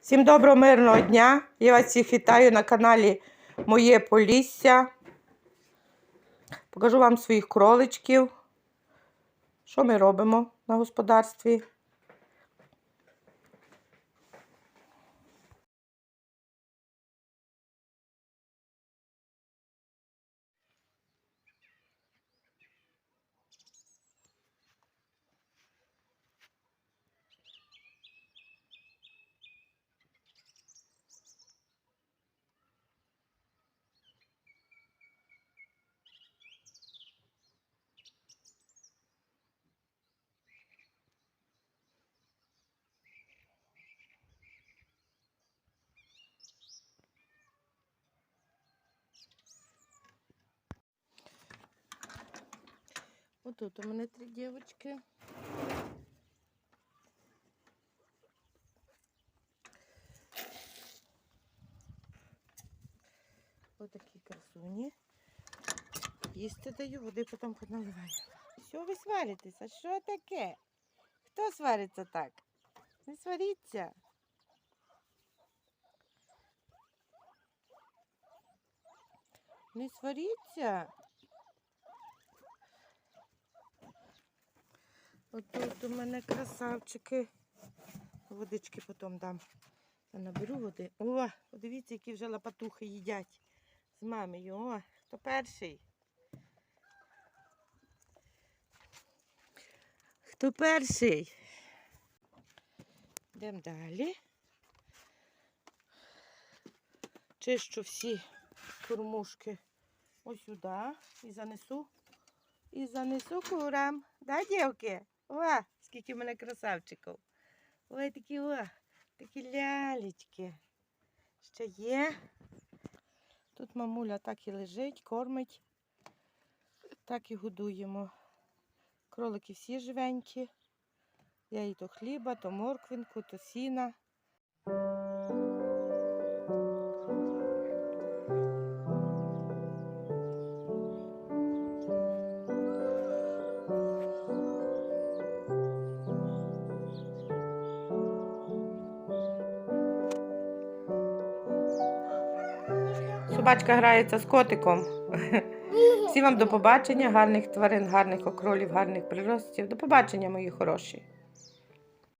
Всім доброго мирного дня. Я вас всіх вітаю на каналі Моє Полісся. Покажу вам своїх кроличків. Що ми робимо на господарстві? Отут у мене три дівчатки. Отакі красуні. Їсти даю, води потім наливаю. Що ви сваритеся? Що таке? Хто свариться так? Не сваріться. Не сваріться. Отут у мене красавчики. Водички потім дам. Я наберу води. О, подивіться, які вже лапатухи їдять з мамою. О, хто перший? Хто перший? Йдемо далі. Чищу всі кормушки ось сюди і занесу. І занесу курам. Да, дівки? О, скільки в мене красавчиків. Ой, такі о, такі лялечки. Ще є. Тут мамуля так і лежить, кормить. Так і годуємо. Кролики всі живенькі. Я їй то хліба, то морквинку, то сіна. Собачка грається з котиком. Всім вам до побачення, гарних тварин, гарних окролів, гарних приростів. До побачення, мої хороші.